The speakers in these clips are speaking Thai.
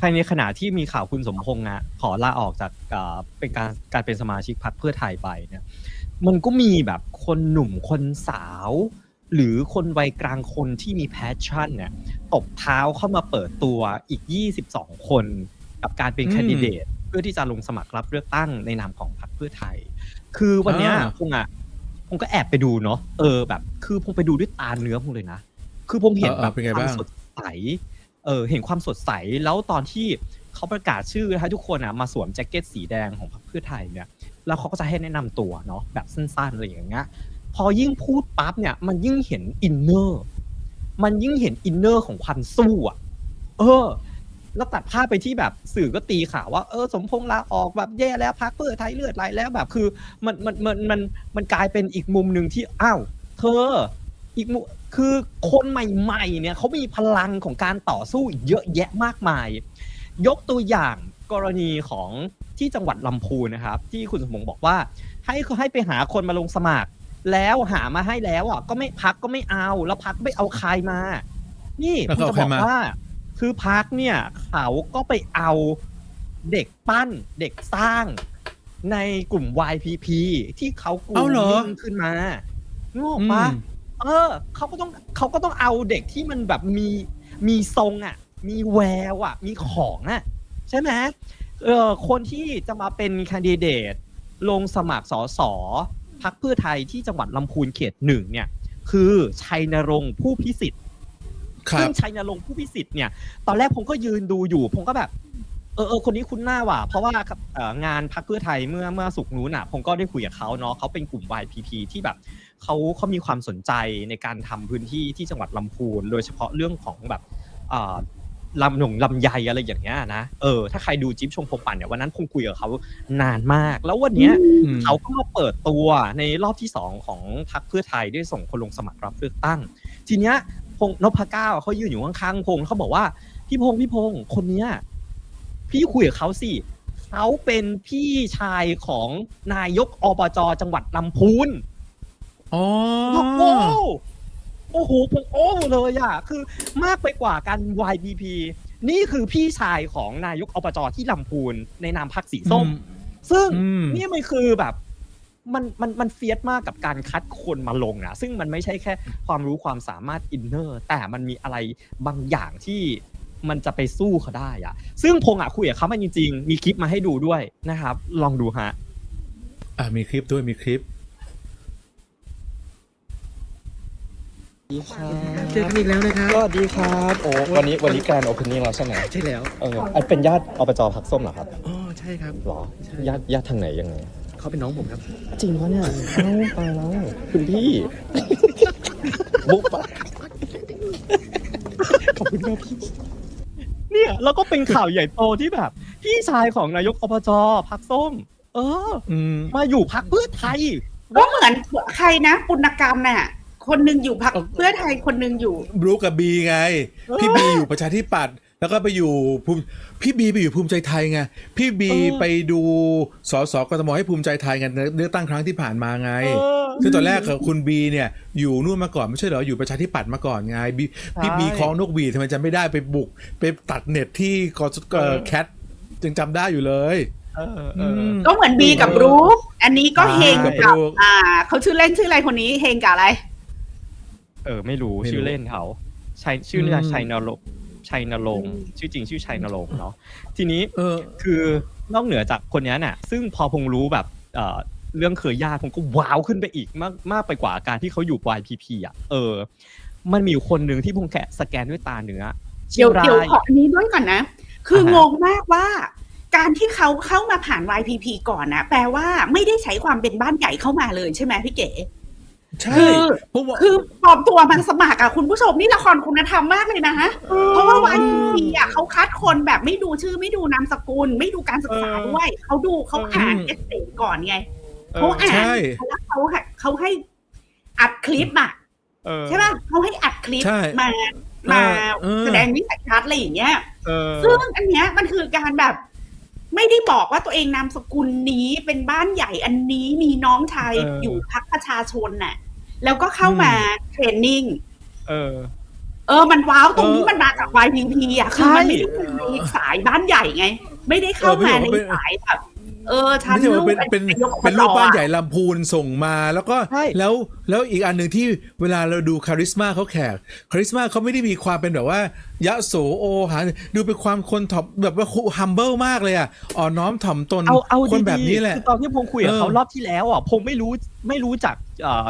ภายในขณะที่มีข่าวคุณสมพงษ์อะขอลาออกจากอ่าเป็นการการเป็นสมาชิกพรรคเพื่อไทยไปเนี่ยมันก็มีแบบคนหนุ่มคนสาว หรือคนวัยกลางคนที่มีแพชชั่นเนี่ยตบเท้าเข้ามาเปิดตัวอีก 22 คนกับการเป็นอืม แคนดิเดต เพื่อที่จะลงสมัครรับเลือกตั้งในนามของพรรคเพื่อไทย คือวันเนี้ยอ่า พงอะพงก็แอบไปดูเนาะเออแบบ คือพงไปดูด้วยตาเนื้อพงเลยนะ คือผมเห็นเออเออแบบเป็นไงความบ้างสดใส เออเห็นความสดใสแล้วตอนที่เขาประกาศชื่อให้ทุกคนอะมาสวมแจ็คเก็ตสีแดงของพรรคเพื่อไทยเนี่ยแล้วเขาก็จะให้แนะนำตัวเนาะแบบสั้นๆอะไรอย่างเงี้ยพอยิ่งพูดปั๊บเนี่ยมันยิ่งเห็นอินเนอร์มันยิ่งเห็นอินเนอร์ของความสู้อะ เออ แล้วตัดภาพไปที่แบบสื่อก็ตีข่าวว่าเออสมพงษ์ลาออกแบบแย่แล้วพักเพื่อไทยเลือดไหลแล้วแบบคือ มันมันมันมันมันกลายเป็นอีกมุมหนึ่งที่อ้าวเธอ อีกมุมคือคนใหม่ๆเนี่ยเขามีพลังของการต่อสู้อีกเยอะแยะมากมาย ยกตัวอย่างกรณีของที่จังหวัดลำพูนนะครับ ที่คุณสมพงษ์บอกว่า ให้ให้ไปหาคนมาลงสมัคร แล้วหามาให้แล้วอะก็ไม่พักก็ไม่เอาแล้วพักไม่เอาใครมา นี่แล้วผมเขาจะเอาใครบอกมาว่า คือพักเนี่ยเขาก็ไปเอาเด็กปั้นเด็กสร้างในกลุ่ม YPP ที่เขากลุ่เอามเหรอขึ้นมานึกออกอืปะม เออเขาก็ต้องเขาก็ต้องเอาเด็กที่มันแบบมีมีทรงอะ มีแววอะ มีของอะ ใช่ไหมเออคนที่จะมาเป็นแคนดิเดต ลงสมัครสอสอพักเพื่อไทยที่จังหวัดลำพูนเขตหนึ่งเนี่ย คือชัยนรงค์ผู้พิสิทธิ์ครัซึ่บงชัยนรงค์ผู้พิสิทธิ์เนี่ย ตอนแรกผมก็ยืนดูอยู่ผมก็แบบ เออเออคนนี้คุ้นหน้าว่ะ เพราะว่าเอ่องานพักเพื่อไทยเมื่อเมื่อสุกร์นู้นอะผมก็ได้คุยกับเขาเนาะเขาเป็นกลุ่ม YPP ที่แบบเขาเขามีความสนใจในการทำพื้นที่ที่จังหวัดลำพูน โดยเฉพาะเรื่องของแบบเอ่อลำหนงลำไยอะไรอย่างเงี้ยนะเออถ้าใครดูจิ๊บชมพมปั่นเนี่ยวันนั้นผมคุยกับเขานานมาก แล้ววันเนี้ยอืมเขาก็มาเปิดตัวในรอบที่สองของพรรคเพื่อไทยได้ส่งคนลงสมัครรับเลือกตั้ง ทีเนี้ยพงษ์นพเก้าเขายืนอยู่ข้างๆพงษ์เขาบอกว่าพี่พงษ์พี่พงษ์คนเนี้ย พี่คุยกับเขาสิเขาเป็นพี่ชายของนายกอบจจังหวัดลำพูนอ๋อ บอกโอ้โอ้โหผมโอ้เลยอะ คือมากไปกว่าการ YBP นี่คือพี่ชายของนายกอบจที่ลำพูนในนามพรรคสีส้ม ซึ่งอืม นี่มันคือแบบ มันมันมันเฟียสมากกับการคัดคนมาลงอะซึ่งมันไม่ใช่แค่ความรู้ความสามารถอินเนอร์ แต่มันมีอะไรบางอย่างที่ มันจะไปสู้เขาได้อะซึ่งพงษ์อะคุยกับเขามาจริงๆ มีคลิปมาให้ดูด้วยนะครับ ลองดูฮะ อะมีคลิปด้วยมีคลิปเจอกันอีกแล้วนะครับสวัสดีครับโอ้วันนี้วันนี้การโอเพนนิ่งแล้วใช่ไหมใช่แล้วเอออันเป็นญาติอบจพักส้มเหรอครับอ๋อใช่ครับหรอใช่ญาติญาติทางไหนยังไงเขาเป็นน้องผมครับ จริงปะเนี่ยเอ้าตายแล้วคุณพี่บุ๊กปะขอบคุณครับพี่ เนี่ยแล้วก็เป็นข่าวใหญ่โตที่แบบ พี่ชายของนายกอบจพักส้ม เออ อืม มาอยู่พักเพื่อไทย ก็เหมือนใครนะปุณกรรมน่ะ คนหนึ่งอยู่พักเพื่อไทยคนหนึ่งอยู่ บรูกับบีไง พี่บีอยู่ประชาธิปัตย์ แล้วก็ไปอยู่ภูมิพี่บีไปอยู่ภูมิใจไทยไงพี่บีเออไปดูสสกทมให้ภูมิใจไทยกันในเลือกตั้งครั้งที่ผ่านมาไงเออซึ่งตอนแรกกับคุณบีเนี่ยอยู่นู่นมาก่อนไม่ใช่เหรออยู่ประชาธิปัตย์มาก่อนไงบีพี่ใช่บีคล้องนกหวีดทำไมจำไม่ได้ไปบุกไปตัดเน็ตที่กสเอ่อเออแคทจึงจำได้อยู่เลยเออเออมก็เหมือนบีกับรูฟอันนี้ก็ใช่เฮงกักับบรูฟอ่าเขาชื่อเล่นชื่ออะไรคนนี้เฮงกับอะไร เออ ไม่รู้ไม่รู้ชื่อเล่นเขาชัยชื่ออืมชัยนรงค์ ชัยนรงค์ชื่อจริงชื่อชัยนรงค์เนาะทีนี้เออคือนอกเหนือจากคนนี้น่ะ ซึ่งพอพงรู้แบบเอ่อเรื่องเคยญาติผมก็ว้าวขึ้นไปอีกมากมากไปกว่าการที่เขาอยู่ YPP อะ เออ มันมีอยู่คนหนึ่งที่พงแกะสแกนด้วยตาเนื้อเดี๋ยวชีงราเดี๋ยวขออันนี้ด้วยก่อนนะ คืออาฮะงงมากว่า การที่เขาเข้ามาผ่าน YPP ก่อนนะแปลว่าไม่ได้ใช้ความเป็นบ้านใหญ่เข้ามาเลยใช่ไหมพี่เก๋ ใช่คือเพราะว่าคือปลอมตัวมาสมัครอะคุณผู้ชมนี่ละครคุณธรรมมากเลยนะเพราะว่า YPP อะเขาคัดคนแบบไม่ดูชื่อไม่ดูนามสกุล ไม่ดูการศึกษาเออด้วย เขาดูเขาอ่านอืมเอเซก่อนไงเออเขาอ่านใช่แล้วเขาให้เขาให้อัดคลิปอะเออใช่ป่ะเขาให้อัดคลิปใช่มามาเออแสดงวิสัยทัศน์อะไรอย่างเงี้ยเออซึ่งอันเนี้ยมันคือการแบบ ไม่ได้บอกว่าตัวเองนามสกุลนี้เป็นบ้านใหญ่อันนี้มีน้องชายเออออ ยู่พักประชาชนน่ะ แล้วก็เข้ามาเทรนนิ่ง เออ เออ มันว้าวตรงที่เออมันมาจาก YPP อะ คือมันไม่ได้อยู่ในสายบ้านใหญ่ไง ไม่ได้เข้าเออไม่มาใช่ในว่าเป็น สายแบบ เออชั้นไม่ใช่ว่าเป็นลูกเป็นนายกเป็นรูปอบตบ้านอะใหญ่ลำพูนส่งมาแล้วก็ใช่แล้วแล้วอีกอันหนึ่งที่เวลาเราดูคาริสมาเขาแขกคาริสมาเขาไม่ได้มีความเป็นแบบว่ายะโสโอหาดูเป็นความคนถ่อมแบบว่าฮัมเบิลมากเลยอะอ่อนน้อมถ่อมตนเอาเอาคนดีๆแบบนี้แหละคือตอนที่พงคุยกับเออเขารอบที่แล้วอะพงไม่รู้ไม่รู้จักเอ่อ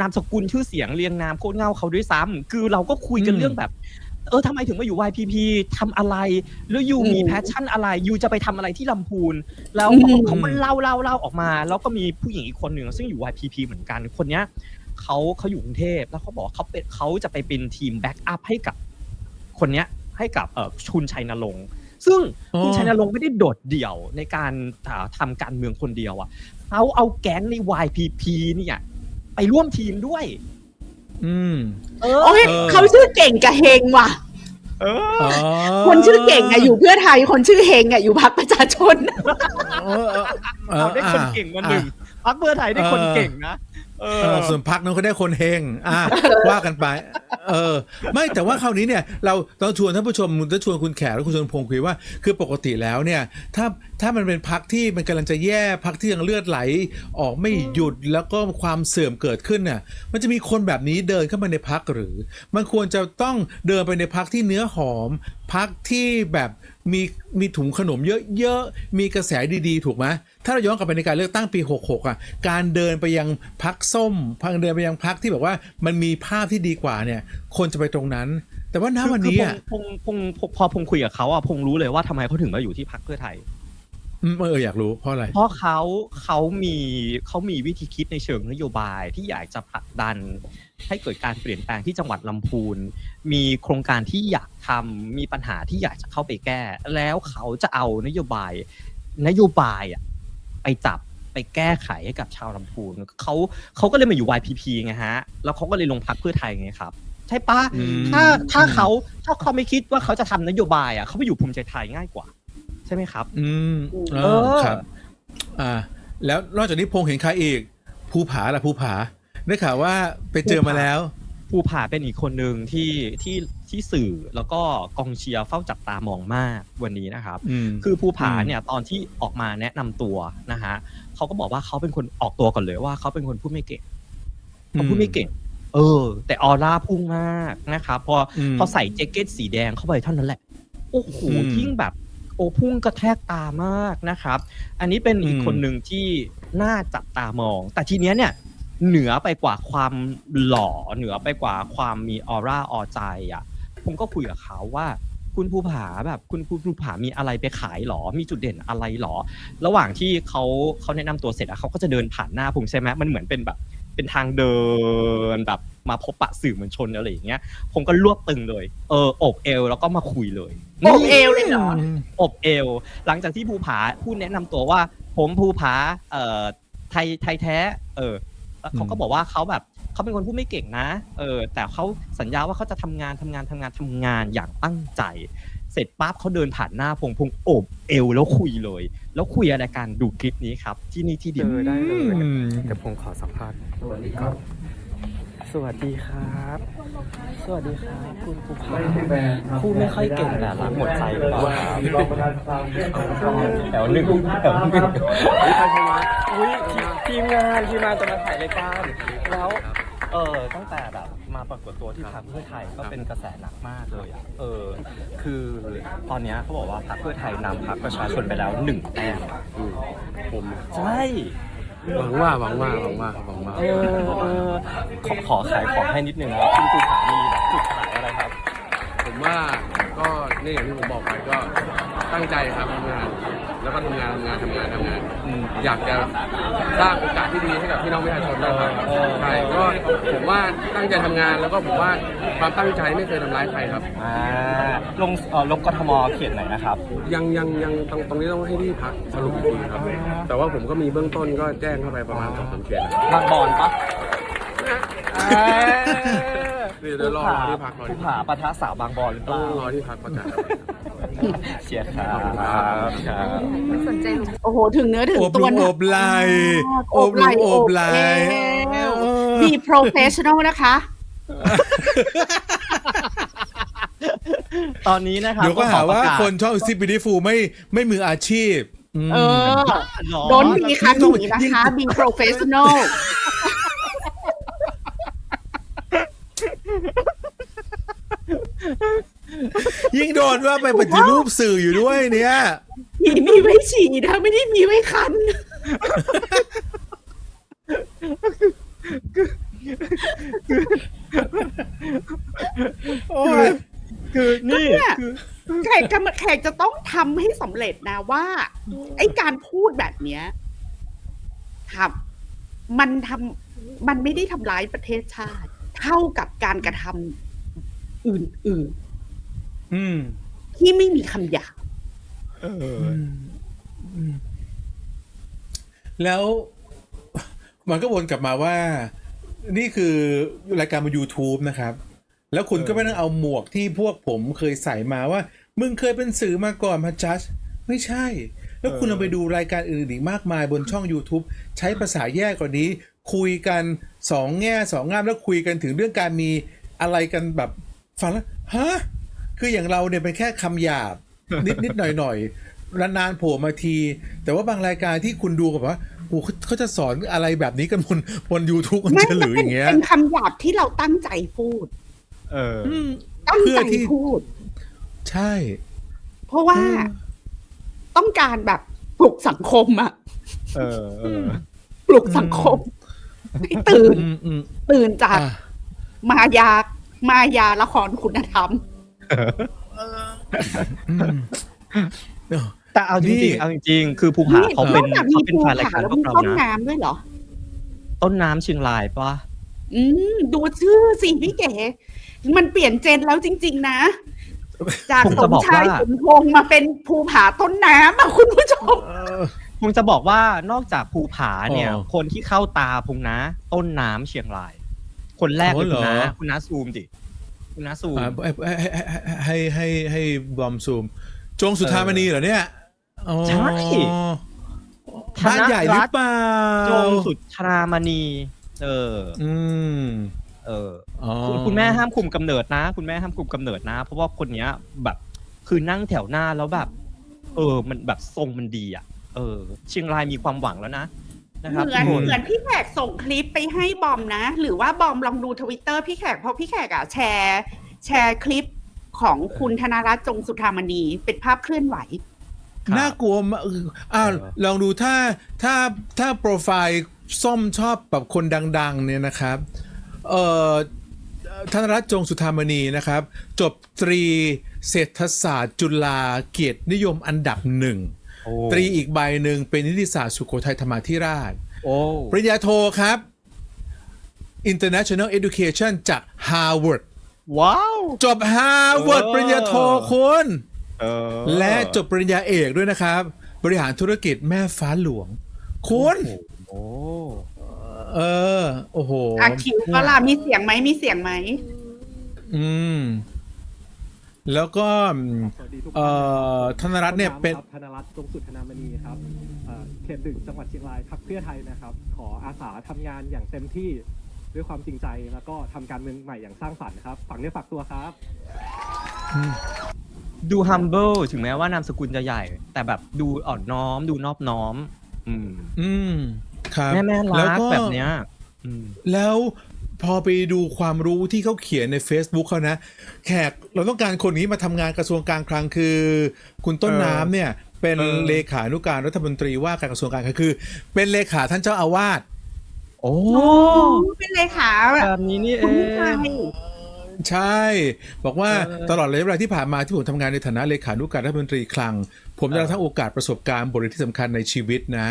นามสกุลชื่อเสียงเรียงนามโคตรเงาเขาด้วยซ้ำคือเราก็คุยกันอืมเรื่องแบบ เออทำไมถึงมาอยู่ YPP ทำอะไร แล้วยูมีแพชชั่นอะไรยูจะไปทำอะไรที่ลำพูน แล้วเขาเขาก็เล่าเล่าเล่าออกมา แล้วก็มีผู้หญิงอีกคนหนึ่งซึ่งอยู่ YPP เหมือนกันคนเนี้ยเขาเขาอยู่กรุงเทพแล้วเขาบอกเขาเป็นเขาจะไปเป็นทีมแบ็กอัพให้กับคนเนี้ยให้กับเออชุนชัยนรงค์ซึ่งอ๋อคุณชัยนรงค์ไม่ได้โดดเดี่ยวในการอ่าทำการเมืองคนเดียวอะเขาเอาแก๊งใน YPP เนี่ย ไปร่วมทีมด้วย อืม เออโอ้ยเออ เขาชื่อเก่งกับเฮงว่ะ เออ อ๋อคนชื่อเก่งอะอยู่เพื่อไทย คนชื่อเฮงอะอยู่พรรคประชาชน เออเออเออ เอาได้คนเก่งมาหนึ่งพักเพื่อไทยได้คนเก่งนะเอเอออส่วนพักนั้นเขาได้คนเฮงอะว่ากันไป เออ ไม่แต่ว่าคราวนี้เนี่ย เราต้องชวนท่านผู้ชมจะชวนคุณแขกและคุณชวนพงศ์คุยว่า คือปกติแล้วเนี่ย ถ้าถ้ามันเป็นพักที่มันกำลังจะแย่พักที่ยังเลือดไหล ออกไม่หยุดแล้วก็ความเสื่อมเกิดขึ้นเนี่ยมันจะมีคนแบบนี้เดินเข้ามาในพักหรือ มันควรจะต้องเดินไปในพักที่เนื้อหอม พักที่แบบมีมีถุงขนมเยอะๆมีกระแสดีๆ ถูกไหมถ้าเราย้อนกลับไปในการเลือกตั้งปี 66อะการเดินไปยังพักส้มพักเดินไปยังพักที่แบบว่ามันมีภาพที่ดีกว่าเนี่ย คนจะไปตรงนั้น แต่ว่าณวันนี้อะพงพงพงพอพงคุยกับเขาอะพงรู้เลยว่าทำไมเขาถึงมาอยู่ที่พักเพื่อไทยอืมเอออยากรู้เพราะอะไร เพราะเขาเขามีเขามีวิธีคิดในเชิงนโยบายที่อยากจะผลักดัน ให้เกิดการเปลี่ยนแปลงที่จังหวัดลำพูน มีโครงการที่อยากทำมีปัญหาที่อยากจะเข้าไปแก้ แล้วเขาจะเอานโยบายนโยบายอะไปจับ ไปแก้ไขให้กับชาวลำพูนเขาเขาก็เลยมาอยู่ YPP ไงฮะ แล้วเขาก็เลยลงพักเพื่อไทยไงครับ ใช่ปะอืม ถ้าถ้าเขาถ้าเขาไม่คิดว่าเขาจะทำนโยบายอะเขาไปอยู่ภูมิใจไทยง่ายกว่า ใช่ไหมครับ อืมเอเอออครับ อ่า แล้วนอกจากนี้พงษ์เห็นใครอีกภูผาล่ะภูผาได้ข่าวว่าไปเจอมาแล้ว ภูผาเป็นอีกคนหนึ่งที่ที่ที่สื่อแล้วก็กองเชียร์เฝ้าจับตามองมากวันนี้นะครับ อืม คือภูผาอืมเนี่ยตอนที่ออกมาแนะนำตัวนะฮะ เขาก็บอกว่าเขาเป็นคนออกตัวก่อนเลยว่าเขาเป็นคนพูดไม่เก่งเขาพูดไม่เก่ง เออ แต่ออร่าพุ่งมากนะครับพออมพอใส่แจ็คเก็ตสีแดงเข้าไปเท่านั้นแหละโอ้โหอืมยิ่งแบบ โอ้พุ่งกระแทกตามากนะครับ อันนี้เป็นอีกอืมคนหนึ่งที่น่าจับตามอง แต่ทีเนี้ยเนี่ยเหนือไปกว่าความหล่อเหนือไปกว่าความมีออร่าออใจอะ ผมก็คุยกับเขาว่า คุณภูผาแบบคุณคุณภูผามีอะไรไปขายหรอ มีจุดเด่นอะไรหรอ ระหว่างที่เขาเขาแนะนำตัวเสร็จอะเขาก็จะเดินผ่านหน้าผมใช่ไหมมันเหมือนเป็นแบบเป็นทางเดินแบบมาพบปะสื่อมวลชนอะไรอย่างเงี้ย ผมก็รวบตึงเลย เอออบเอวแล้วก็มาคุยเลยโอบเอวเลยเหรอ อบเอว หลังจากที่ภูผาพูดแนะนำตัวว่า ผมภูผาเอ่อไทยไทยแท้ เออแล้วเขาก็บอกว่าเขาแบบ เขาเป็นคนพูดไม่เก่งนะ เออ แต่เขาสัญญาว่าเขาจะทำงานทำงานทำงานทำงานอย่างตั้งใจ เสร็จปั๊บเขาเดินผ่านหน้าพงพงโอบเอวแล้วคุยเลย แล้วคุยอะไรกันดูคลิปนี้ครับ ที่นี่ที่เจเดียวอได้เลยอืมเดี๋ยวผมขอสัมภาษณ์สวัสดีครับ สวัสดีครับ สวัสดีครับ คุณภูผาพูดไม่ค่อยเก่งแต่รักหมดใจหรือเปล่าครับแถวหนึ่งแถวหนึ่งอุ้ยทีมงานทีมงานจะมาถ่ายรายการแล้ว เออตั้งแต่แบบมาปรากฏตัวที่พรรคเพื่อไทยก็เป็นกระแสหนักมากเลยอะเออ คือตอนเนี้ยเขาบอกว่าพรรคเพื่อไทยนำพรรคประชาชนไปแล้วหนึ่งแต้มผมใช่ หวังว่าหวังว่าหวังว่าหวังว่า เออเออขอขอขายของให้นิดนึงครับคุณภูผามีแบบจุดขายอะไรครับ ผมว่า ก็นี่อย่างที่ผมบอกไปก็ตั้งใจครับทำงาน แล้วก็ทำงานทำงานทำงานทำงาน อืม อยากจะสร้างโอกาสที่ดีให้กับพี่น้องประชาชนนะครับเออ ใช่ก็ผมว่าตั้งใจทำงานแล้วก็ผมว่าความตั้งใจไม่เคยทำร้ายใครครับ อ่าลงเอ่อลงกทมเขตไหนนะครับ ยังยังยังตรงตรงนี้ต้องให้ที่พักสรุปอีกทีครับ แต่ว่าผมก็มีเบื้องต้นก็แจ้งเข้าไปประมาณสองสามเขตนะครับบางบอนปะ เดี๋ยวเดี๋ยวรอรอที่พักรอภูที่ผาปะทะสาวบางบอนหรือเปต้อล่างรอที่พักประกาศ เชียร์ครับครับโอ้โห ถึงเนื้อถึงโอบตัวลุงหนัโอกบไหลมากโอบลุงโอบไหลเอวเออมี professional นะคะ ตอนนี้นะครับเดี๋ยวก็หาว่าขอประกศคนช่องซิปปี้ฟูไม่ไม่มืออาชีพม เออหรอโดนบีค่ะยิ่งต้องหนีนะยิ่งคะ be professional ยิ่งโดนว่าไปปฏิรูปสื่ออยู่ด้วยเนี่ยผีมีไว้ฉี่นะไม่ได้มีไว้คัน โอ้ยคือนี่เนี่ย คือแขกจะแขกจะต้องทำให้สำเร็จนะว่า ไอ้การพูดแบบเนี้ยทำมันทำมันไม่ได้ทำร้ายประเทศชาติ เท่ากับการกระทำอื่น อืมๆที่ไม่มีคำหยาบเออแล้ว มันก็วนกลับมาว่า นี่คือรายการบน YouTube นะครับ แล้วคุณก็ไม่ต้องเอาหมวกที่พวกผมเคยใส่มาว่า มึงเคยเป็นสื่อมาก่อนมาจัดไม่ใช่ แล้วคุณลองไปดูรายการอื่นอีกมากมายบนช่อง YouTube ใช้ภาษาแย่กว่านี้ คุยกันสองแง่สองงามแล้วคุยกันถึงเรื่องการมีอะไรกันแบบฟังแล้วฮะ คืออย่างเราเนี่ยเป็นแค่คำหยาบ นิดนิดหน่อยหน่อยนานๆโผล่มาที แต่ว่าบางรายการที่คุณดูกับว่าโอ้เขาเขาจะสอนอะไรแบบนี้กันบนบน YouTube มันไม่จะหรืออย่างเงี้ยเป็นคำหยาบที่เราตั้งใจพูด เอออืมตั้งเพื่อใจที่พูด ใช่ เพราะว่าต้องการแบบปลุกสังคมอะเออเออปลุกสังคมให้ตื่นอืมอืมตื่นจากอะมายามายาละครคุณธรรมอืมเดี๋ยว แต่เอาจนี่ ริงๆเอาจริงๆคือภูผาเขาเป็นนอกจากมีเขาเป็นภูแฟนรายผาการแล้วพวมีกเราต้นนะน้ำด้วยเหรอ ต้นน้ำเชียงรายปะอืมดูชื่อสิพี่เก๋ มันเปลี่ยนเจนแล้วจริง ๆ นะ จากผมสจะมบอกชายว่าสมพงษ์มาเป็นภูผาต้นน้ำอะคุณผู้ชมเออคงจะบอกว่านอกจากภูผาเนี่ย อ๋อคนที่เข้าตาพุงนะ ต้นน้ำเชียงราย คนแรกเลยอ๋อเหรคุณอนะคุณนะซูมดิ คุณนะซูมอะให้ให้ให้ให้ให้ให้บอมซูม จงสุธามณีเหรอเนี่ยอ๋อใช่ บ้านใหญ่หรือเปล่าโจงสุดชรามณี เออ อืมเออ อ๋อคุณคุณแม่ห้ามคุมกำเนิดนะ คุณแม่ห้ามคุมกำเนิดนะ เพราะว่าคนเนี้ย แบบคือนั่งแถวหน้าแล้วแบบ เออ มันแบบทรงมันดีอะ เออ เชียงรายมีความหวังแล้วนะ นะครับเหมือนทุกคนเหมือนพี่แขกส่งคลิปไปให้บอมนะ หรือว่าบอมลองดูทวิตเตอร์พี่แขกเพราะพี่แขกอะแชร์ แชร์คลิปของคุณธนรัตน์จงสุธามณีเป็นภาพเคลื่อนไหว ครับ น่ากลัวมากเอออ้าวเออลองดูถ้าถ้าถ้าโปรไฟล์ส้มชอบแบบคนดัง ๆ เนี่ยนะครับเอ่อธนรัตน์จงสุธามณีนะครับ จบตรีเศรษฐศาสตร์จุฬาเกียรตินิยมอันดับหนึ่งโอ้ ตรีอีกใบหนึ่งเป็นนิติศาสตร์สุโขทัยธรรมาธิราชโอ้ปริญญาโทครับ International Education จาก Harvard ว้าว จบ Harvard เออปริญญาโทคุณเออและจบปริญญาเอกด้วยนะครับ บริหารธุรกิจแม่ฟ้าหลวง คุณโอ้เออ โอ้โหอาคิวก็ล่ะมีเสียงไหมมีเสียงไหม อืม แล้วก็สวัสดีทุกเอ่อธนรัตน์เนี่ยเป็น ธนรัตน์จงสุดธนามณีครับเอ่อเขตดึกจังหวัดเชียงรายพักเพื่อไทยนะครับ ขออาสาทำงานอย่างเต็มที่ด้วยความจริงใจแล้วก็ทำการเมืองใหม่อย่างสร้างสรรค์ครับฝังเนื้อฝักตัวครับ ดู humble ถึงแม้ว่านามสกุลจะใหญ่ แต่แบบดูอ่อนน้อม ดูนอบน้อม อืมอืมครับแม่แม่แล้วรักก็ แบบเนี้ยอืม แล้ว พอไปดูความรู้ที่เขาเขียนใน Facebook เขานะ แขกเราต้องการคนนี้มาทำงานกระทรวงการคลังคือ คุณต้นเออน้ำเนี่ย เป็นเออเลขานุการรัฐมนตรีว่าการกระทรวงการคลังคือ เป็นเลขาท่านเจ้าอาวาสโอ้โอ้เป็นเลขาแบบนี้นี่เอคุณไทงย ใช่ บอกว่าเออ ตลอดระยะเวลาที่ผ่านมาที่ผมทำงานในฐานะเลขานุการรัฐมนตรีคลัง ผมได้รับทั้งโอกาสประสบการณ์บทเรียนที่สำคัญในชีวิตนะ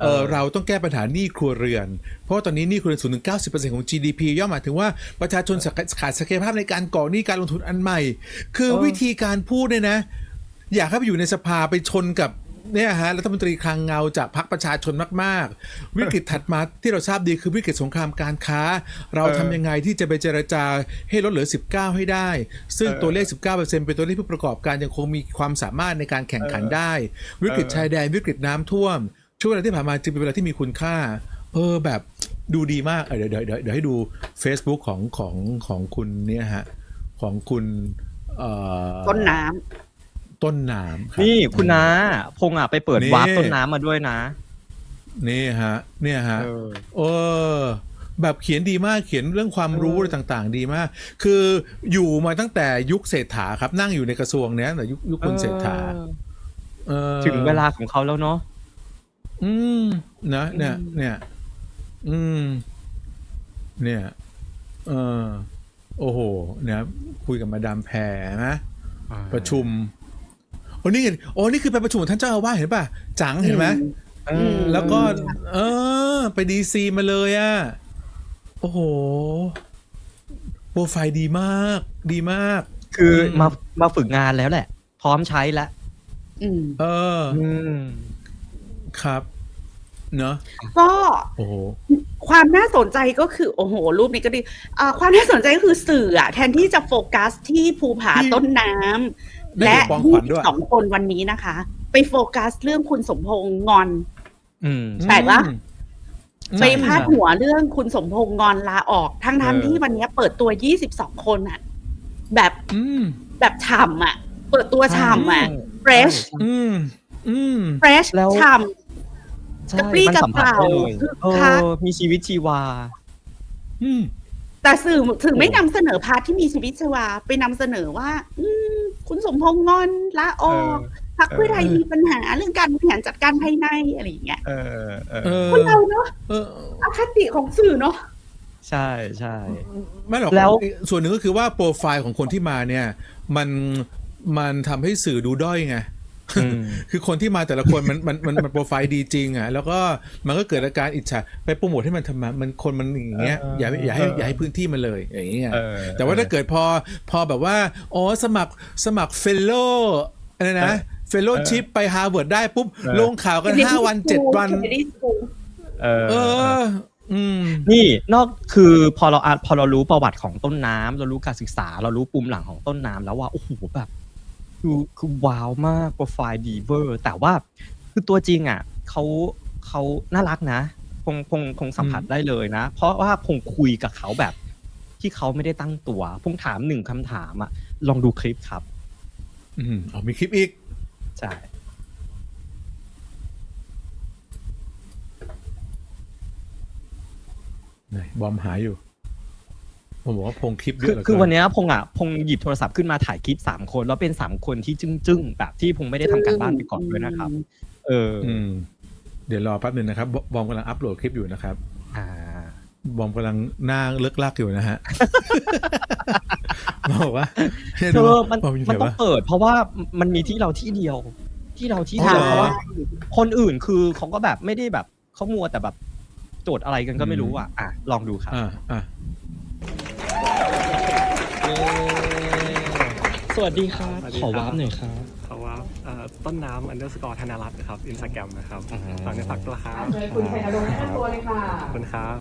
เอเอออเราต้องแก้ปัญหาหนี้ครัวเรือน เพราะว่าตอนนี้หนี้ครัวเรือนสูงถึง 90%ของ GDP ย่อมหมายถึงว่าประชาชนขาดศักยภาพในการก่อหนี้การลงทุนอันใหม่ คือวิธีการพูดเนี่ยนะ อยากให้ไปอยู่ในสภาไปชนกับ เนี่ยฮะรัฐมนตรีคลังเงาจากพรรคประชาชนมาก ๆ วิกฤตถัดมาที่เราทราบดีคือวิกฤตสงครามการค้า เราทำยังไงที่จะไปเจรจาให้ลดเหลือ 19 ให้ได้ ซึ่งตัวเลข 19%เป็นตัวเลขผู้ประกอบการยังคงมีความสามารถในการแข่งขันได้ วิกฤตชายแดนวิกฤตน้ำท่วม ช่วงเวลาที่ผ่านมาจึงเป็นเวลาที่มีคุณค่าเออแบบดูดีมากเออเดี๋ยวเดี๋ยวเดี๋ยวเดี๋ยวให้ดู Facebook ของของของคุณเนี่ยฮะของคุณเอ่อต้นน้ ต้นน้ำรับนี่คุณน้าพงษ์อะไปเปิดนี่วาร์ปต้นน้ำมาด้วยนะ นี่ฮะ เนี่ยฮะเออเออแบบเขียนดีมากเขียนเรื่องความรู้อะไรต่างๆ ดีมาก คืออยู่มาตั้งแต่ยุคเศรษฐาครับ นั่งอยู่ในกระทรวงเนี้ยแต่ยุคยุคคุณเศรษฐาเออถึงเวลาของเขาแล้วเนาะอืมนะเนี่ยอืมเนี่ย อืม เนี่ยเออโอ้โห เนี่ย คุยกับมาดามแพรนะ ประชุม โอ้นี่ไงโอ้นี่คือไปประชุมกับท่านเจ้าอาวาสเห็นป่ะจังำเห็นไหมเออแล้วก็ เออ ไปดีซีมาเลยอะ่ะ โอ้โหโปรไฟล์ดีมาก ดีมาก คือมามาฝึกงานแล้วแหละ พร้อมใช้แล้วอืมเอออืมครับ เนอะก็โอ้โหความน่าสนใจก็คือ โอ้โห รูปนี้ก็ดีอ่าความน่าสนใจก็คือสื่ออะแทนที่จะโฟกัสที่ภูผาที่ต้นน้ำได้ และปกป้องขวัญด้วยสองคนวันนี้นะคะ ไปโฟกัสเรื่องคุณสมพงษ์งอนอืมแปลกปะอืมใช่ไปพาดหัวเรื่องคุณสมพงษ์งอนลาออก ทั้งเอทั้งอที่วันนี้เปิดตัว22คนอะแบบอืมแบบฉ่ำอะเปิดตัวฉ่ำอะเฟรชอืมอืมเฟรชแล้วฉ่ใช่กระปรี้มันสัมผัสได้เลยกระเป๋าคึกเอคักอมีชีวิตชีวาอืมำแต่สื่อถึงไม่นำเสนอพาร์ทที่มีชีวิตชีวา ไปนำเสนอว่า อืม คุณสมพงษ์งอนลาออกพรรคเพื่อไทยเออมีปัญหาเรื่องการบริหารจัดการภายในอะไรอย่างเงี้ยเออเออเออคนเราเนาะเอออคติของสื่อเนาะใช่ใช่ไม่หรอกแล้วส่วนหนึ่งก็คือว่าโปรไฟล์ของคนที่มาเนี่ย มันมันทำให้สื่อดูด้อยไงอืม คือคนที่มาแต่ละคนมันมันมันมันโปรไฟล์ดีจริงอะแล้วก็มันก็เกิดอาการอิจฉาไปโปรโมทให้มันทำไมมันคนมันอย่างเงี้ยเอออย่าอย่าให้เอออย่าให้พื้นที่มันเลยอย่างเงี้ยเออแต่ว่าถ้าเกิดพอพอแบบว่าอ๋อสมัครสมัครเฟลโลอะไรนะเฟลโลชิพไปฮาร์วาร์ดได้ปุ๊บเออลงข่าวกันห้าวันเจ็ดวัน Kennedy School เออเอออืมนี่นอกคือพอเราอ่านพอเรารู้ประวัติของต้นน้ำเรารู้การศึกษา เรารู้ปุ่มหลังของต้นน้ำแล้วว่าโอ้โหแบบ คือคือว้าวมากโปรไฟล์ดีเวอร์ แต่ว่าคือตัวจริงอะเขาเขาน่ารักนะ คงคงคงสัมผัสได้เลยนะ เพราะว่าคงคุยกับเขาแบบ ที่เขาไม่ได้ตั้งตัวพงถามหนึ่งคำถามอะ ลองดูคลิปครับ อืมเอามีคลิปอีก ใช่ ไหนบอมหายอยู่ ผมบอกว่าพงคลิปเยคืออะเหลือคือเกิวันเนี้ยพงอะพงหยิบโทรศัพท์ขึ้นมาถ่ายคลิปสามคน แล้วเป็นสามคนที่จึ้งจึ้งๆแบบที่พงไม่ได้ทำการบ้านไปก่อนด้วยนะครับ เออออืมเดี๋ยวรอแป๊บหนึ่งนะครับบอมบอมกำลังอัปโหลดคลิปอยู่นะครับ อ่า บอมกำลังหน้าเลิกลักอยู่นะฮะ บอกว่าเนี่ยเธดูอมันบอมอยู่ไหมันนต้องวะเปิด เพราะว่ามันมีที่เราที่เดียว ที่เราที่เดียวอ๋อเหรอ เพราะว่าคนอื่นคือเขาก็แบบไม่ได้แบบเขามัวแต่แบบโจทย์อะไรกันก็ไม่รู้อะอะลองดูครับ อ่าอ่า สวัสดีครับ สวัสดีขอครับวาร์ปหน่อยครับเขาว่าเอ่อต้นน้ำ underscore ธนรัตน์นะครับ อินสตาแกรมนะครับอ่า ฝากในอฝากตัวครับเชิญคุณชัยนรงค์แนะนำตัวเลยค่ะขอบคุณครับ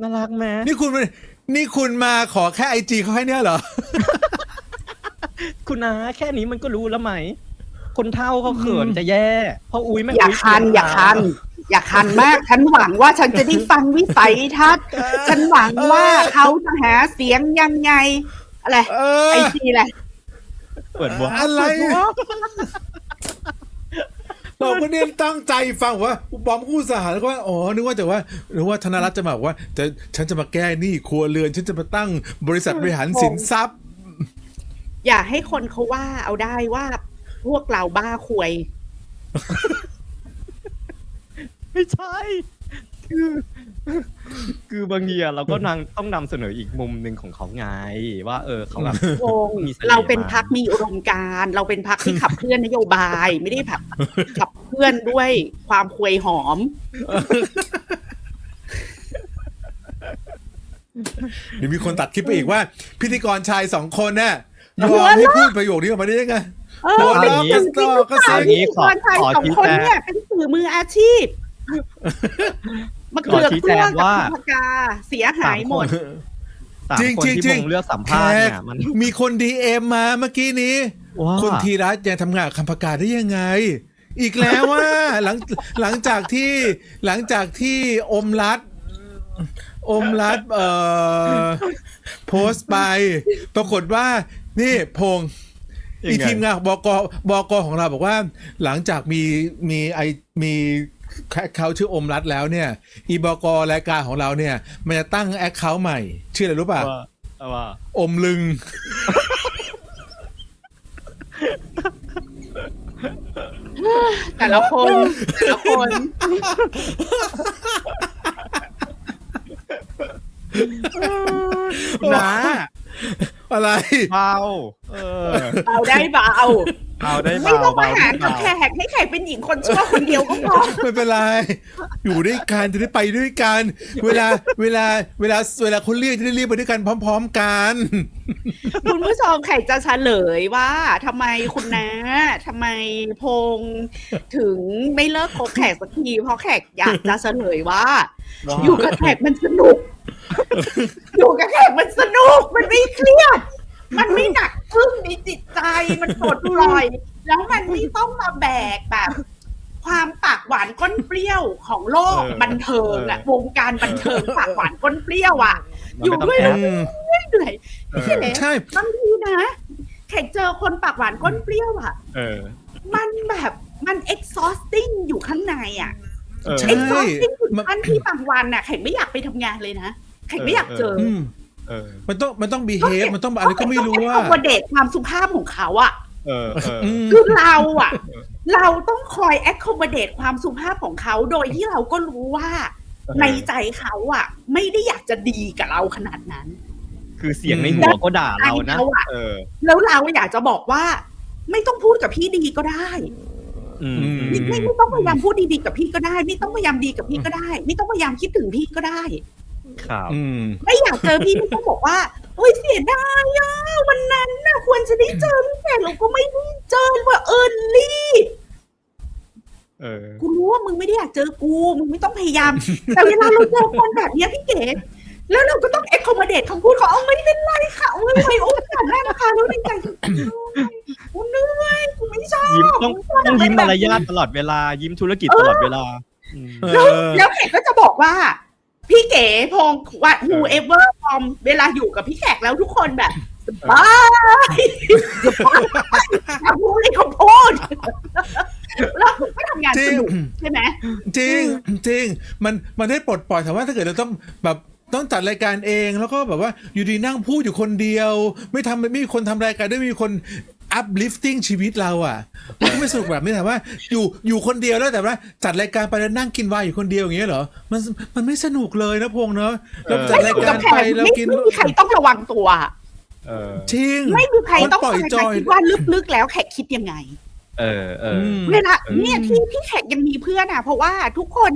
น่ารักไหมนี่คุณนี่คุณมาขอแค่ไอจีเขาให้เนี่ยเหรอ คุณนาแค่นี้มันก็รู้แล้วไหม คนเท่าเขาเขินจะแย่เพราะอุ้ยไม่อย่าคันอย่าคันอย่าคันมาก ฉันหวังว่าฉันจะได้ฟังวิสัยทัศน์ฉันหวังว่าเขาจะหาเสียงยังไง อะไรเออไอทีอะไรเปิดวาร์ปอะไรเปิดวาร์ปเราก็เนี่ยตั้งใจฟังว่าบอมคู่สหารแล้วก็ว่าอ๋อนึกว่าแต่ว่านึกว่าธนรัตน์จะมาบอกว่าจะฉันจะมาแก้หนี้ครัวเรือน ฉันจะมาตั้งบริษัทบริหารสินทรัพย์ อย่าให้คนเขาว่าเอาได้ว่า พวกเราบ้าควย ไม่ใช่ คือ คือบางทีอะเราก็นังต้องนำเสนออีกมุมหนึ่งของเขาไง ว่า เออเขาแบบ วงมีเสน่ห์ เราเป็นมากพักมีอุดมการณ์เราเป็นพักที่ขับเคลื่อนนโยบาย ไม่ได้ขับขับเคลื่อนด้วยความควยหอม เดี๋ยวมีคนตัดคลิปไปอีกว่า พิธีกรชายสองคนเนี่ยยอมให้พูดประโยคนี้ออกมาได้ยังไงเออ หัวเป็นเราะสื่อก็ที่ก็ข่าวเสียงที่ก่อนชายสองคนเนี่ยเป็นสื่อมืออาชีพมาเกลือกเกลือกับคุณพกาเสียหายหมดสามจริงคนจริงที่จริพงงเลือกสัมภาษณ์เนี่ยมันมีคนดีเอ็มมาเมื่อกี้นี้ว่าคุณธีรัตน์ยังทำงานกับคำประกาศได้ยังไง อีกแล้วว่าหลังหลังจากที่หลังจากที่อมรัดอมรัดเอ่อโพสต์ไป ปรากฏว่า นี่พง ษ์ยังไงอีทีมงานบกบกของเราบอกว่า หลังจากมีมีไอมีแอคเคาท์ชื่ออมรัฐแล้วเนี่ย อีบกรายการของเราเนี่ย มันจะตั้งแอคเคาท์ใหม่ ชื่ออะไรรู้ป่ะว่าว่าอมลึง แต่ละคนแต่ละคนนะอะไรเบา เออเอาได้เบาเบาได้ไม่เบาต้องมาเบาหารได้กับเบาแขกให้แขกเป็นหญิงคนชั่วคนเดียวก็พอไม่เป็นไร อยู่ด้วยกันจะได้ไปด้วยกัน เวลาเวลาเวลาเวลาคนเรียกจะได้เรียกไปด้วยกันพร้อม ๆ กัน คุณผู้ชมแขกจะเฉลยว่าทำไมคุณน้าทำไมพงษ์ถึงไม่เลิกคบแขกสักทีเพราะแขกอยากจะเฉลยว่าว่าอยู่กับแขกมันสนุก อยู่กับแขกมันสนุกมันไม่เครียด มันไม่หนักทึ่งในจิตใจมันปลดปล่อย แล้วมันไม่ต้องมาแบกแบบ ความปากหวานก้นเปรี้ยวของโลกเออบันเทิงอะเออวงการบันเทิงปากหวานก้นเปรี้ยวอะอยู่ด้วยมันอืไม่ต้องแอบมเหนื่อยเออพี่เล็กใช่บางทีนะแขกเจอคนปากหวานก้นเปรี้ยวอะเออมันแบบมัน exhausting อยู่ข้างในอะเออใช่ exhausting ถึงมันขั้นที่บางวันน่ะแขกไม่อยากไปทำงานเลยนะแขกไม่อยากเจออืม เออ มันต้องมันต้องบีเฮฟมันต้องอะไรก็ไม่รู้ว่าต้อง accommodate ความสุภาพของเขาอะเออเอออืมคือเราอะเราต้องคอย accommodate ความสุภาพของเขาโดยที่เราก็รู้ว่า ในใจเขาอะไม่ได้อยากจะดีกับเราขนาดนั้น คือเสียงในหัวก็ด่าเรานะเราอะเออ แล้วเราอยากจะบอกว่า ไม่ต้องพูดกับพี่ดีก็ได้อืมอืมไม่ไม่ไม่ต้องพยายามพูดดีๆกับพี่ก็ได้ ไม่ต้องพยายามดีกับพี่ก็ได้ ไม่ต้องพยายามคิดถึงพี่ก็ได้ ครับอืม ไม่อยากเจอพี่ไม่ต้องบอกว่าโอ้ยเสียดายอะวันนั้นน่ะควรจะได้เจอพี่แต่เราก็ไม่ได้เจอว่าเอิร์ลี่เออ กูรู้ว่ามึงไม่ได้อยากเจอกูมึงไม่ต้องพยายาม แต่เวลาเราเจอคนแบบเนี้ยพี่เก๋แล้วเราก็ต้อง accommodate คำพูดเขาเอาไม่เป็นไรค่ะโอ้ยไม่โอ้ยผ่านได้นะคะแล้วในใจกูเหนื่อยกูไม่ชอบยิ้มต้องกูชบต้องยิ้มแบบมารยาทตลอดเวลา ยิ้มธุรกิจตลอดเวลาอืมเอแล้วอแล้วแขกก็จะบอกว่า พี่เก๋พงศ์ว่า whoever from เวลาอยู่กับพี่แขกแล้วทุกคนแบบสบายสบายอย่าพูดเลยเขาพูดแล้วก็ทำงานจริสงนุกใช่ไหมจริงจริงมันมันได้ปลดปล่อยแต่ว่าถ้าเกิดเราต้องแบบ ต้องจัดรายการเองแล้วก็แบบว่าอยู่ดีนั่งพูดอยู่คนเดียว ไม่ทำไม่มีคนทำรายการด้วยไม่มีคน uplifting ชีวิตเราอะมันก็ไม่สนุกแบบนี้แต่ว่า อยู่อยู่คนเดียวแล้วแต่ว่าจัดรายการไปแล้วนั่งกินไวน์อยู่คนเดียวอย่างเงี้ยเหรอมันมันไม่สนุกเลยนะพงษ์เนอะเราจัดไม่รายอยู่กากับรแขไปกแล้วไม่กินไม่มีใครต้องระวังตัวเออจริงไม่มีใครต้องคนปล่อยคอยจมาอยคิดว่าลึกๆแล้วแขกคิดยังไง เออเออมเวลาเออเนี่ยที่ที่แขกยังมีเพื่อนอะ เพราะว่าทุกคน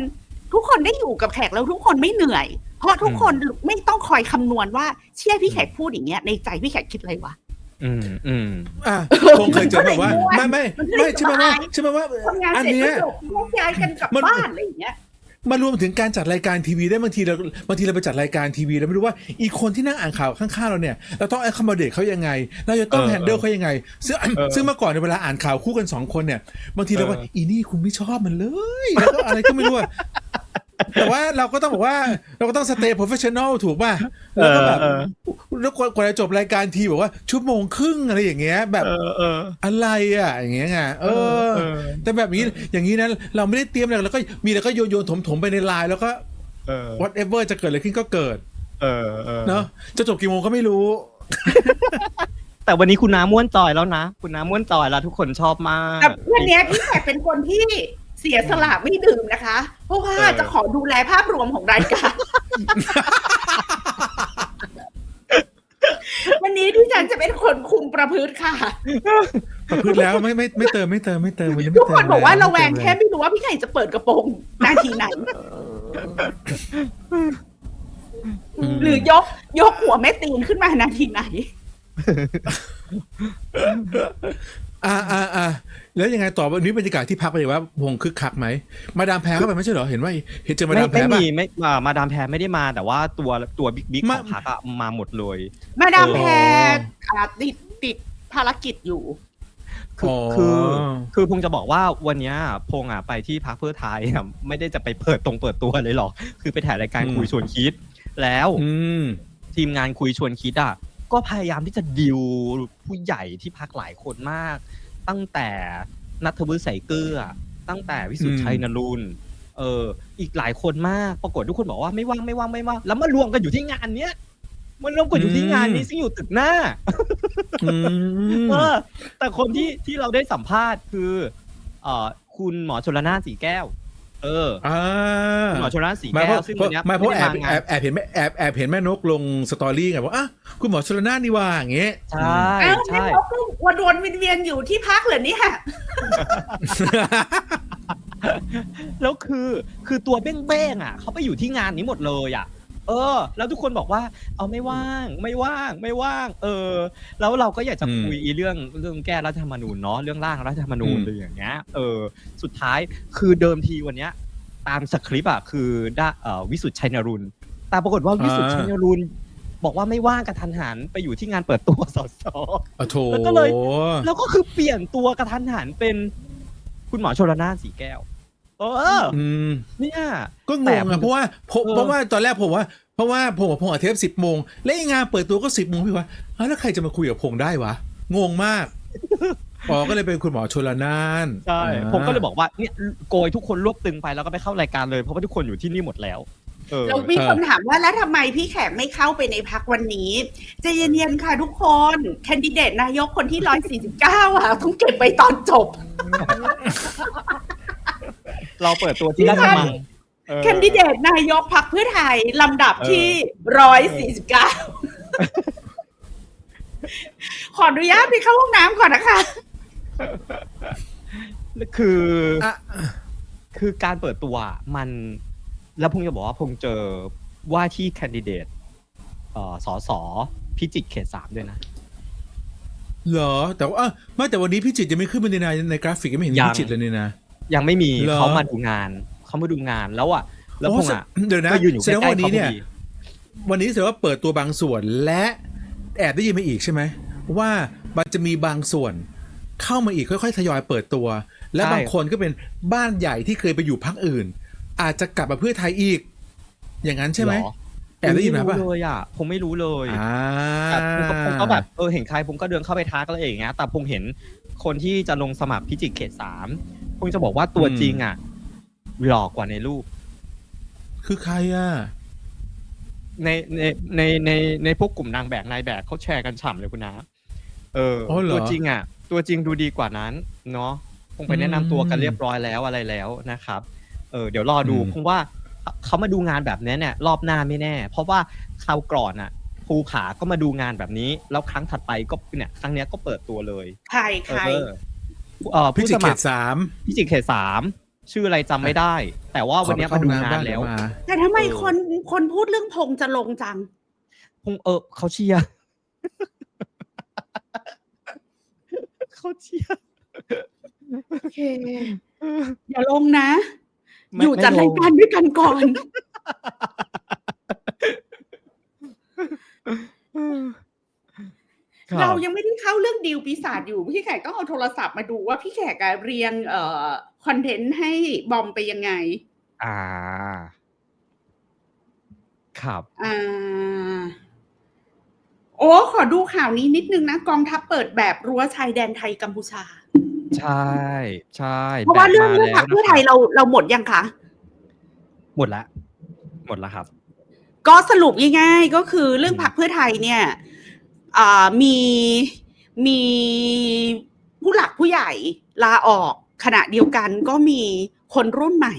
ทุกคนได้อยู่กับแขกแล้วทุกคนไม่เหนื่อยเพ ราะทุกคนไม่ต้องคอยคำนวณว่า เชื่อพี่แขกพูดอย่างเงี้ยในใจพี่แขกคิดอะไรวะอืมอืมอะคงเคยเจอแบบว่าไม่ไม่มันก็เลไม่ยใช่ไหมว่าสบายใช่ไหมว่าทำงานอันเสร็จเนี้ก็ยจบแยกย้ายกันกลับมันบ้านอะไรอย่างเงี้ยมารวมถึงการจัดรายการทีวีได้บางทีเราบางทีเราไปจัดรายการทีวีเราไม่รู้ว่าอีกคนที่นั่งอ่านข่าวข้างๆเราเนี่ยเราต้อง accommodate เขายังไง เราจะต้องเออ handle เขายังไง ซึ่งเออซึ่งเมื่อก่อนในยเวลาอ่านข่าวคู่กันสองคนเนี่ยบางทีเราก็เอออีนี่คุณไม่ชอบมันเลย แล้วก็อะไรก็ไม่รู้อะ แต่ว่าเราก็ต้องบอกว่าเราก็ต้อง stay professional ถูกป่ะแล้วก็แบบเออแล้วกว่ากว่าจะจบรายการทีบอกว่า ชั่วโมงครึ่งอะไรอย่างเงี้ย แบบเออเอออะไรอะ อย่างเงี้ยไงเออเออ แต่แบบนี้อย่างนี้นะเราไม่ได้เตรียมอะไรแล้วก็มีแล้วก็โยนโยนถมถมๆไปในไลน์แล้วก็เออ whatever จะเกิดอะไรขึ้นก็เกิดเออเออเนาะจะจบกี่โมงก็ไม่รู้ แต่วันนี้คุณน้าม้วนจอยแล้วนะ คุณน้าม้วนจอยแล้วทุกคนชอบมากแต่วันเนี้ยพี่แขกเป็นคนที่ เสียสละไม่ดื่มนะคะ เพราะว่าเออจะขอดูแลภาพรวมของรายการ วันนี้ที่ฉันจะเป็นคนคุมประพฤติค่ะ ประพฤติแล้วไม่ไม่ไม่เติมไม่เติมไม่เติมวันนี้ไม่ทุกเติคมนบอกว่าระแวงไม่แค่เติมไม่รู้ว่าพี่ไข่จะเปิดกระโปรงนาทีไหนอืมหรือยกยกหัวแม่ตีนขึ้นมานาทีไหน อ่าอ่าอ่า แล้วยังไงต่อวันนี้บรรยากาศที่พักเป็นยังไงว่าวงคึกคักไหมมาดามแพ้เข้าไปไม่ใช่เหรอเห็นว่าเห็นเจอมาไม่ดามแพ้ไม่ป่ะ มีไม่อ่ามาดามแพรไม่ได้มาแต่ว่าตัวตัวบิ๊กบิ๊กขมา องพักอะมาหมดเลย มาดามเออแพรอ่าติดติดภารกิจอยู่ คืออ๋อคือ คือพงจะบอกว่าวันเนี้ยพงอะไปที่พักเพื่อไทยอะไม่ได้จะไปเปิดตรงเปิดตัวเลยหรอก คือไปถ่ายรายการอืม คุยชวนคิด แล้วอืม ทีมงานคุยชวนคิดอะก็พยายามที่จะดิวผู้ใหญ่ที่พักหลายคนมาก ตั้งแต่นัทวุฒิใส่เกลือ ตั้งแต่วิสุทธิ์ชัยนรุนเออ อีกหลายคนมากปรากฏทุกคนบอกว่าไม่ว่างไม่ว่างไม่ว่างแล้วมารวมกันอยู่ที่งานเนี้ยมันรวมกันอยู่ที่งานนี้ซึ่งอยู่ตึกหน้าอืมเออแต่คนที่ที่เราได้สัมภาษณ์คือ เอ่อ คุณหมอชลนานสีแก้ว เอออ่าคุณหมอชลนานสีไม่แก้เพวราะซึ่งเพวัราะนเนี้ยไม่เพราะแอบด้มงแอบแอบเห็นแม่แอบแอบเห็นแม่นกลงสตอรี่ไงบอกอะคุณหมอชลนานนี่ว่าอย่างเงี้ยใช่อ้าวใช่นี่เขาก็วนวนเวียนๆอยู่ที่พักเหรอเนี่ยแล้วคือคือตัวเบ้งๆอะเขาไปอยู่ที่งานนี้หมดเลยอะ เออ แล้วทุกคนบอกว่า เอาไม่ว่าง ไม่ว่าง ไม่ว่าง เออ แล้วเราก็อยากจะอืมคุยอีเรื่องเรื่องแก้รัฐธรรมนูญเนาะเรื่องร่างรัฐธรรมนูญอืมเลยอย่างเงี้ย เออ สุดท้ายคือเดิมทีวันเนี้ย ตามสคริปต์อะคือได้เอ่อวิสุทธิ์ชัยนรุนแต่ปรากฏว่าวิสุทธิ์ชัยนรุนบอกว่าไม่ว่างกระทันหันไปอยู่ที่งานเปิดตัวสสอะโถแล้วก็เลย แล้วก็คือเปลี่ยนตัวกระทันหันเป็นคุณหมอชลนานสีแก้ว เอออืม เนี่ย ก็งแต่งอะเพราะว่าผมเออ เพราะว่าตอนแรกผมว่าเพราะว่าผมกับพงษ์อาเทปสิบโมงและไอ้งานเปิดตัวก็สิบโมงพี่ว่าอ้าวแล้วใครจะมาคุยกับพงษ์ได้วะ งงมาก อ๋อก็เลยเป็นคุณหมอชลนานใช่อ่าผมก็เลยบอกว่าเนี่ยโกยทุกคนรวบตึงไปแล้วก็ไปเข้ารายการเลยเพราะว่าทุกคนอยู่ที่นี่หมดแล้วเออ เรามีคนถามว่าแล้วทำไมพี่แขกไม่เข้าไปในพักวันนี้ใจเย็นๆค่ะทุกคนแคนดิเดตนายกคนที่ร้อยสี่สิบเก้าอะ ต้องเก็บไปตอนจบ เราเปิดตัวที่ราชมังเออแคนดิเดตนายกพักเพื่อไทย ลำดับที่ร้อยสี่สิบเก้าขออนุญาตไปเข้าห้องน้ำก่อนนะคะ คืออะคือการเปิดตัวมันแล้วพงจะบอกว่าพงเจอว่าที่แคนดิเดตเอ่อสอสอพิจิตรเขตสามด้วยนะ เหรอ แต่ว่าอะไม่แต่วันนี้พี่จิตรยังไม่ขึ้นมาในในในกราฟิกยังไม่เห็นยังพี่จิตรเลยนี่นะ ยังไม่มีเหรอ เขามาดูงานเขามาดูงานแล้วอะ แล้วพงอะ โอ้เดี๋ยวนะก็ยืนอยู่แสใกดงว่าล้ๆวันเขานี้พเนี่อย ดีวันนี้แสดงว่าเปิดตัวบางส่วนและแอบได้ยินมาอีกใช่ไหมว่ามันจะมีบางส่วนเข้ามาอีกค่อยๆทยอยเปิดตัว และบางคนก็เป็นบ้านใหญ่ที่เคยไปอยู่พักอื่น อาจจะกลับมาเพื่อไทยอีก อย่างนั้นใช่ไหมรอแอบได้ยินมาไม่ป่ะรู้เลยอะผมไม่รู้เลยอ่าแต่ผมก็ผมก็แบบเออเห็นใครผมก็เดินเข้าไปทักอะไรอย่างเงี้ยแต่ผมเห็นคนที่จะลงสมัครพิจิตรเขตสาม ผมจะบอกว่าตัวจริงอะหลอกกว่าในรูป คือใครอะ ในในในในในพวกกลุ่มนางแบกนายแบกเขาแชร์กันฉ่ำเลยคุณนะเอออ๋อเหรอตัวจริงอะ ตัวจริงดูดีกว่านั้น เนาะคงไปแนะนำตัวกันเรียบร้อยแล้วอะไรแล้วนะครับ เออเดี๋ยวรอดูอืมคงว่าเขามาดูงานแบบนี้เนี่ย รอบหน้าไม่แน่ เพราะว่าคราวก่อนอะภูผาก็มาดูงานแบบนี้ แล้วครั้งถัดไปก็เนี่ย ครั้งเนี้ยก็เปิดตัวเลย ใครเอใครอ เออพิผู้จิสตรเขมัคตรสามพิจิตรเขตสามชื่ออะไรจำไม่ได้ แต่ว่าวันเนี้ยมาดูงานแล้ว ขอไปเข้ห้ำบ้เดี๋ยมาแต่ทำไมเออคนคนพูดเรื่องพงจะลงจังคงเออเขาเชียร์ เขาเชียร์ โอเค อย่าลงนะ ไม่อยู่จัดไม่ลรายงการด้วยกันก่อนครับ เรายังไม่ได้เข้าเรื่องดีลปีศาจอยู่ พี่แขกต้องเอาโทรศัพท์มาดูว่าพี่แขกอะเรียงเอ่อคอนเทนต์ให้บอมไปยังไง อ่า ครับ อ่า โอ้ขอดูข่าวนี้นิดนึงนะ กองทัพเปิดแบบรั้วชายแดนไทยกัมพูชา ใช่ใช่เพราะว่าแบบเรื่องมเรื่องพรรคแล้วเพื่อไทยนะครับเราเราหมดยังคะ หมดละ หมดละครับ ก็สรุปง่ายๆก็คือเรื่องพรรคเพื่อไทยเนี่ยอ่า มีมีผู้หลักผู้ใหญ่ลาออกขณะเดียวกันก็มีคนรุ่นใหม่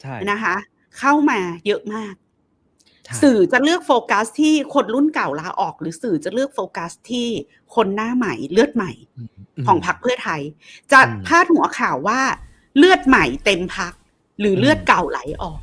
ใช่นะคะ เข้ามาเยอะมากใช่สื่อจะเลือกโฟกัสที่คนรุ่นเก่าลาออก หรือสื่อจะเลือกโฟกัสที่คนหน้าใหม่ เลือดใหม่ ของพรรคเพื่อไทย จะอืมพาดหัวข่าวว่าเลือดใหม่เต็มพักหรือเลือดอืมเก่าไหลออก